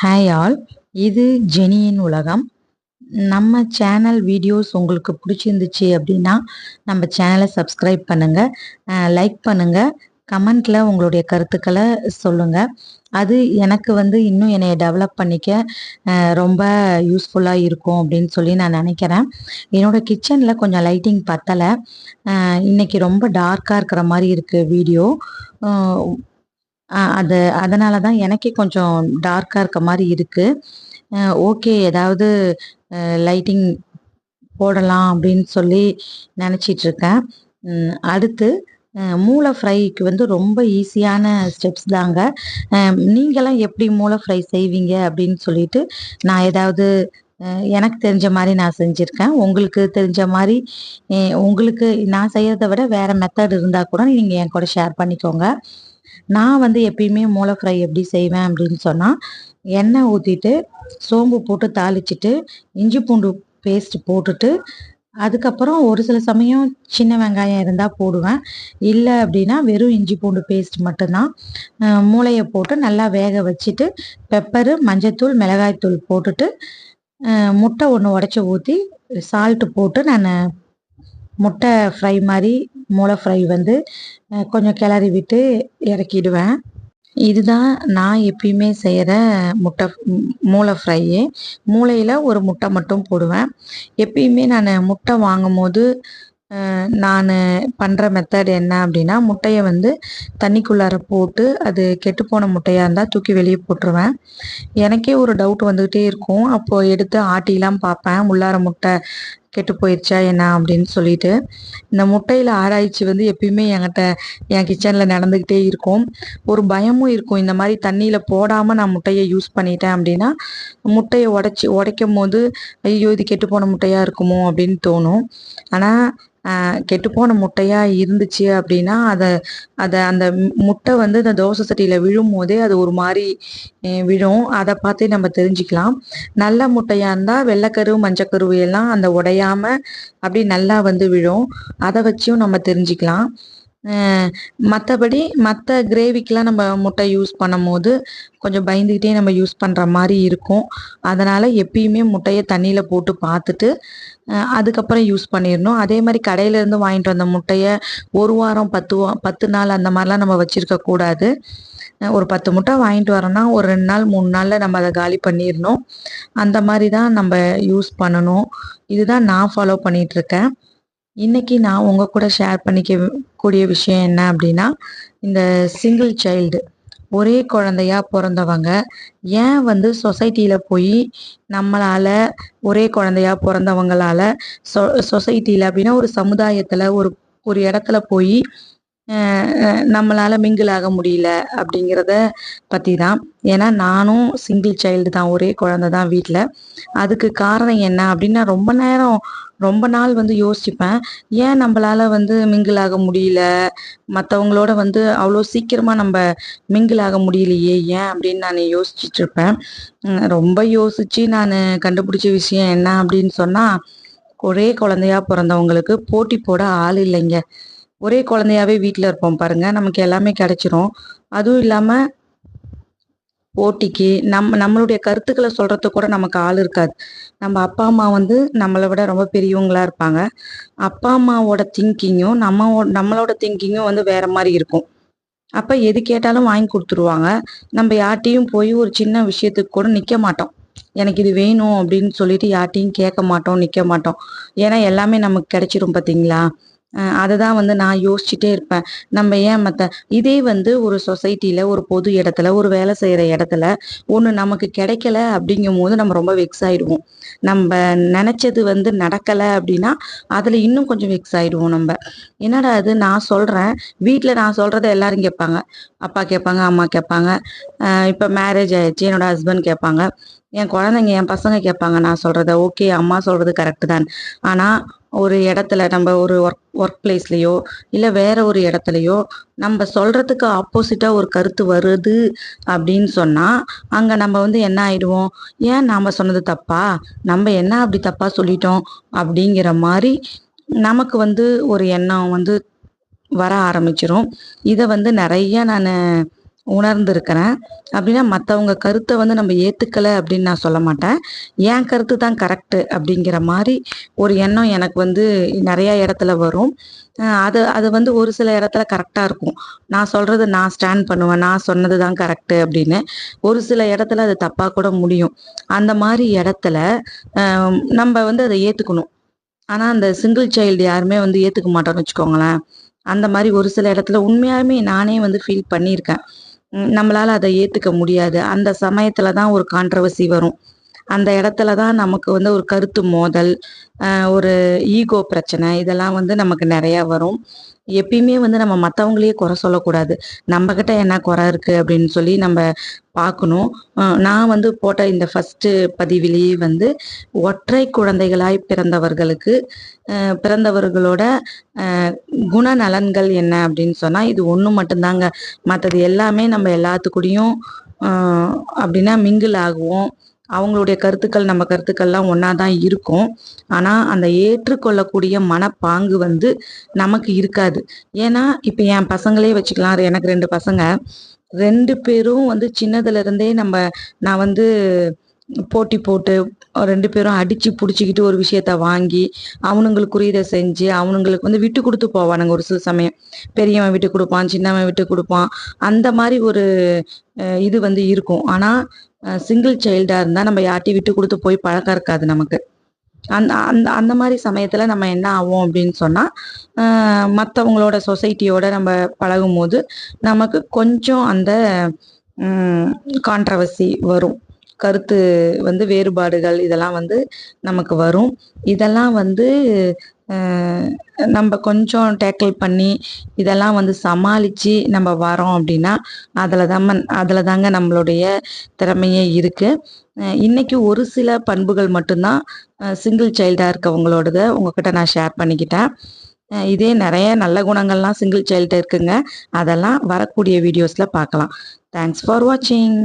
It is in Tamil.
ஹாய் ஆல் இது ஜெனியின் உலகம். நம்ம சேனல் வீடியோஸ் உங்களுக்கு பிடிச்சிருந்துச்சு அப்படின்னா நம்ம சேனலை சப்ஸ்கிரைப் பண்ணுங்கள் லைக் பண்ணுங்கள் கமெண்ட்டில் உங்களுடைய கருத்துக்களை சொல்லுங்கள் அது எனக்கு வந்து இன்னும் என்னை டெவலப் பண்ணிக்க ரொம்ப யூஸ்ஃபுல்லாக இருக்கும் அப்படின்னு சொல்லி நான் நினைக்கிறேன். என்னோடய கிச்சனில் கொஞ்சம் லைட்டிங் பத்தலை. இன்னைக்கு ரொம்ப டார்க்காக இருக்கிற மாதிரி இருக்குது வீடியோ அது அதனால தான் எனக்கே கொஞ்சம் டார்க்காக இருக்க மாதிரி இருக்குது ஓகே ஏதாவது லைட்டிங் போடலாம் அப்படின்னு சொல்லி நினச்சிட்ருக்கேன் அடுத்து மூளை ஃப்ரைக்கு வந்து ரொம்ப ஈஸியான ஸ்டெப்ஸ் தாங்க. நீங்களாம் எப்படி மூளை ஃப்ரை செய்வீங்க அப்படின்னு சொல்லிட்டு நான் ஏதாவது எனக்கு தெரிஞ்ச மாதிரி நான் செஞ்சுருக்கேன். உங்களுக்கு தெரிஞ்ச மாதிரி உங்களுக்கு நான் செய்கிறத விட வேறு மெத்தட் இருந்தால் கூட நீங்கள் என் கூட ஷேர் பண்ணிக்கோங்க. நான் வந்து எப்பயுமே மூளை ஃப்ரை எப்படி செய்வேன் அப்படின்னு சொன்னால் எண்ணெய் ஊற்றிட்டு சோம்பு போட்டு தாளிச்சிட்டு இஞ்சி பூண்டு பேஸ்ட் போட்டுட்டு அதுக்கப்புறம் ஒரு சில சமயம் சின்ன வெங்காயம் இருந்தால் போடுவேன். இல்லை அப்படின்னா வெறும் இஞ்சி பூண்டு பேஸ்ட் மட்டும்தான். மூளையை போட்டு நல்லா வேக வச்சுட்டு பெப்பரு மஞ்சத்தூள் மிளகாய்த்தூள் போட்டுட்டு முட்டை ஒன்று உடச்சி ஊற்றி சால்ட்டு போட்டு நான் முட்டை ஃப்ரை மாதிரி மூளை ஃப்ரை வந்து கொஞ்சம் கிளறி விட்டு இறக்கிடுவேன். இதுதான் நான் எப்பயுமே செய்கிற முட்டை மூளை ஃப்ரையே மூளையில் ஒரு முட்டை மட்டும் போடுவேன். எப்பயுமே நான் முட்டை வாங்கும் போது நான் பண்ணுற மெத்தட் என்ன அப்படின்னா முட்டையை வந்து தண்ணிக்குள்ளார போட்டு அது கெட்டுப்போன முட்டையாக இருந்தால் தூக்கி வெளியே போட்டுருவேன். எனக்கே ஒரு டவுட் வந்துக்கிட்டே இருக்கும். அப்போது எடுத்து ஆட்டிலாம் பார்ப்பேன். உள்ளார முட்டை கெட்டு போயிடுச்சா என்ன அப்படின்னு சொல்லிட்டு இந்த முட்டையில் ஆராய்ச்சி வந்து எப்பயுமே என்கிட்ட என் கிச்சனில் நடந்துக்கிட்டே இருக்கும். ஒரு பயமும் இருக்கும். இந்த மாதிரி தண்ணியில் போடாமல் நான் முட்டையை யூஸ் பண்ணிட்டேன் அப்படின்னா முட்டையை உடச்சி உடைக்கும் போது ஐயோ இது கெட்டு போன முட்டையாக இருக்குமோ அப்படின்னு தோணும். ஆனால் கெட்டுப்போன முட்டையாக இருந்துச்சு அப்படின்னா அதை அதை அந்த முட்டை வந்து இந்த தோசை சட்டியில் விழும் போதே அது ஒரு மாதிரி விழும். அதை பார்த்தே நம்ம தெரிஞ்சுக்கலாம். நல்ல முட்டையாக இருந்தால் வெள்ளைக்கரு மஞ்சக்கரு எல்லாம் அந்த உடைய உடையாம அப்படி நல்லா வந்து விழும். அதை வச்சும் நம்ம தெரிஞ்சுக்கலாம். மற்றபடி மற்ற கிரேவிக்கெலாம் நம்ம முட்டை யூஸ் பண்ணும் போது கொஞ்சம் பயந்துக்கிட்டே நம்ம யூஸ் பண்ணுற மாதிரி இருக்கும். அதனால் எப்பயுமே முட்டையை தண்ணியில் போட்டு பார்த்துட்டு அதுக்கப்புறம் யூஸ் பண்ணிடணும். அதே மாதிரி கடையிலேருந்து வாங்கிட்டு வந்த முட்டையை ஒரு வாரம் பத்து வா பத்து நாள் அந்த மாதிரிலாம் நம்ம வச்சுருக்கக்கூடாது. ஒரு பத்து முட்டை வாங்கிட்டு வரோன்னா ஒரு ரெண்டு நாள் மூணு நாளில் நம்ம அதை காலி பண்ணிடணும். அந்த மாதிரி தான் நம்ம யூஸ் பண்ணணும். இதுதான் நான் ஃபாலோ பண்ணிகிட்ருக்கேன் இன்றைக்கி நான் உங்கள் கூட ஷேர் பண்ணிக்க கூடிய விஷயம் என்ன அப்படின்னா இந்த சிங்கிள் சைல்டு ஒரே குழந்தையா பிறந்தவங்க ஏன் வந்து சொசைட்டியில் போய் நம்மளால் ஒரே குழந்தையா பிறந்தவங்களால சொ சொசைட்டியில் அப்படின்னா ஒரு சமுதாயத்தில் ஒரு ஒரு இடத்துல போய் நம்மளால் மிங்கிள் ஆக முடியல அப்படிங்கிறத பற்றி தான் ஏன்னா நானும் சிங்கிள் சைல்டு தான் ஒரே குழந்தை தான் வீட்டில் அதுக்கு காரணம் என்ன அப்படின்னா ரொம்ப நேரம் ரொம்ப நாள் வந்து யோசிப்பேன் ஏன் நம்மளால வந்து மிங்கிள் ஆக முடியல? மற்றவங்களோட வந்து அவ்வளோ சீக்கிரமாக நம்ம மிங்கிள் ஆக முடியலையே ஏன் அப்படின்னு நான் யோசிச்சுட்டு இருப்பேன். ரொம்ப யோசித்து நான் கண்டுபிடிச்ச விஷயம் என்ன அப்படின்னு சொன்னால் ஒரே குழந்தையா பிறந்தவங்களுக்கு போட்டி போட ஆள் இல்லைங்க. ஒரே குழந்தையாவே வீட்டில் இருப்போம் பாருங்க. நமக்கு எல்லாமே கிடைச்சிரும். அதுவும் இல்லாமல் போட்டிக்கு நம்ம நம்மளுடைய கருத்துக்களை சொல்கிறதுக்கு கூட நமக்கு ஆள் இருக்காது. நம்ம அப்பா அம்மா வந்து நம்மளை விட ரொம்ப பெரியவங்களா இருப்பாங்க. அப்பா அம்மாவோட திங்கிங்கும் நம்ம நம்மளோட திங்கிங்கும் வந்து வேற மாதிரி இருக்கும். அப்போ எது கேட்டாலும் வாங்கி கொடுத்துருவாங்க. நம்ம யார்ட்டையும் போய் ஒரு சின்ன விஷயத்துக்கு கூட நிற்க மாட்டோம். எனக்கு இது வேணும் அப்படின்னு சொல்லிட்டு யார்ட்டையும் கேட்க மாட்டோம் நிற்க மாட்டோம். ஏன்னா எல்லாமே நமக்கு கிடைச்சிரும் பார்த்தீங்களா அதை தான் வந்து நான் யோசிச்சுட்டே இருப்பேன். நம்ம ஏன் மற்ற இதே வந்து ஒரு சொசைட்டியில் ஒரு பொது இடத்துல ஒரு வேலை செய்கிற இடத்துல ஒன்று நமக்கு கிடைக்கல அப்படிங்கும் போது நம்ம ரொம்ப வெக்ஸ் ஆகிடுவோம் நம்ம நினச்சது வந்து நடக்கலை அப்படின்னா அதில் இன்னும் கொஞ்சம் வெக்ஸ் ஆகிடுவோம் நம்ம. என்னடா அது நான் சொல்கிறேன் வீட்டில் நான் சொல்கிறத எல்லாரும் கேட்பாங்க. அப்பா கேட்பாங்க அம்மா கேட்பாங்க. இப்போ மேரேஜ் ஆயிடுச்சு என்னோட ஹஸ்பண்ட் கேட்பாங்க. என் குழந்தைங்க என் பசங்க கேட்பாங்க நான் சொல்கிறத ஓகே அம்மா சொல்கிறது கரெக்டு தான். ஆனால் ஒரு இடத்துல நம்ம ஒரு ஒர்க் ஒர்க் பிளேஸ்லேயோ இல்லை வேற ஒரு இடத்துலையோ நம்ம சொல்றதுக்கு ஆப்போசிட்டாக ஒரு கருத்து வருது அப்படின்னு சொன்னால் அங்கே நம்ம வந்து என்ன ஆயிடுவோம்? ஏன் நாம் சொன்னது தப்பா? நம்ம என்ன அப்படி தப்பா சொல்லிட்டோம்? அப்படிங்கிற மாதிரி நமக்கு வந்து ஒரு எண்ணம் வந்து வர ஆரம்பிச்சிரும். இதை வந்து நிறைய நான் உணர்ந்திருக்கிறேன். அப்படின்னா மற்றவங்க கருத்தை வந்து நம்ம ஏற்றுக்கலை அப்படின்னு நான் சொல்ல மாட்டேன். என் கருத்து தான் கரெக்டு அப்படிங்கிற மாதிரி ஒரு எண்ணம் எனக்கு வந்து நிறையா இடத்துல வரும். அது அது வந்து ஒரு சில இடத்துல கரெக்டாக இருக்கும். நான் சொல்கிறது நான் ஸ்டாண்ட் பண்ணுவேன் நான் சொன்னது தான் கரெக்டு அப்படின்னு. ஒரு சில இடத்துல அது தப்பாக கூட முடியும். அந்த மாதிரி இடத்துல நம்ம வந்து அதை ஏற்றுக்கணும் ஆனால் அந்த சிங்கிள் சைல்டு யாருமே வந்து ஏற்றுக்க மாட்டோம்னு வச்சுக்கோங்களேன். அந்த மாதிரி ஒரு சில இடத்துல உண்மையாலுமே நானே வந்து ஃபீல் பண்ணியிருக்கேன். நம்மளால் அதை ஏற்றுக்க முடியாது. அந்த சமயத்தில் தான் ஒரு கான்ட்ரவர்சி வரும். அந்த இடத்துல தான் நமக்கு வந்து ஒரு கருத்து மோதல் ஒரு ஈகோ பிரச்சனை இதெல்லாம் வந்து நமக்கு நிறையா வரும். எப்பயுமே வந்து நம்ம மற்றவங்களையே குறை சொல்லக்கூடாது. நம்மக்கிட்ட என்ன குறை இருக்குது அப்படின்னு சொல்லி நம்ம பார்க்கணும். நான் வந்து போட்ட இந்த ஃபஸ்ட்டு பதிவிலேயே வந்து ஒற்றை குழந்தைகளாய் பிறந்தவர்களுக்கு பிறந்தவர்களோட குணநலன்கள் என்ன அப்படின்னு சொன்னால் இது ஒன்று மட்டும்தாங்க. மற்றது எல்லாமே நம்ம எல்லாத்துக்கூடையும் அப்படின்னா மிங்கிள் ஆகுவோம். அவங்களுடைய கருத்துக்கள் நம்ம கருத்துக்கள்லாம் ஒன்றா தான் இருக்கும். ஆனால் அந்த ஏற்றுக்கொள்ளக்கூடிய மனப்பாங்கு வந்து நமக்கு இருக்காது. ஏன்னா இப்போ என் பசங்களே வச்சுக்கலாம். எனக்கு ரெண்டு பசங்க. ரெண்டு பேரும் வந்து சின்னதுலேருந்தே நம்ம நான் வந்து போட்டி போட்டு ரெண்டு பேரும் அடித்து பிடிச்சிக்கிட்டு ஒரு விஷயத்த வாங்கி அவனுங்களுக்குரியதை செஞ்சு அவனுங்களுக்கு வந்து விட்டு கொடுத்து போவானுங்க ஒரு சில சமயம். பெரியவன் விட்டு கொடுப்பான் சின்னவன் விட்டு கொடுப்பான். அந்த மாதிரி ஒரு இது வந்து இருக்கும். ஆனால் சிங்கிள் சைல்டாக இருந்தால் நம்ம யார்ட்டையும் விட்டு கொடுத்து போய் பழக்கம் இருக்காது நமக்கு. அந்த அந்த அந்த மாதிரி சமயத்தில் நம்ம என்ன ஆகும் அப்படின்னு சொன்னால் மற்றவங்களோட சொசைட்டியோட நம்ம பழகும் போது நமக்கு கொஞ்சம் அந்த கான்ட்ரவர்சி வரும். கருத்து வந்து வேறுபாடுகள் இதெல்லாம் வந்து நமக்கு வரும். இதெல்லாம் வந்து நம்ம கொஞ்சம் டேக்கிள் பண்ணி இதெல்லாம் வந்து சமாளித்து நம்ம வரோம் அப்படின்னா அதில் தான் அதில் தாங்க நம்மளுடைய திறமையே இருக்குது இன்றைக்கி ஒரு சில பண்புகள் மட்டும்தான் சிங்கிள் சைல்டாக இருக்கவங்களோடத உங்ககிட்ட நான் ஷேர் பண்ணிக்கிட்டேன். இதே நிறைய நல்ல குணங்கள்லாம் சிங்கிள் சைல்டு இருக்குங்க. அதெல்லாம் வரக்கூடிய வீடியோஸில் பார்க்கலாம். தேங்க்ஸ் ஃபார் வாட்சிங்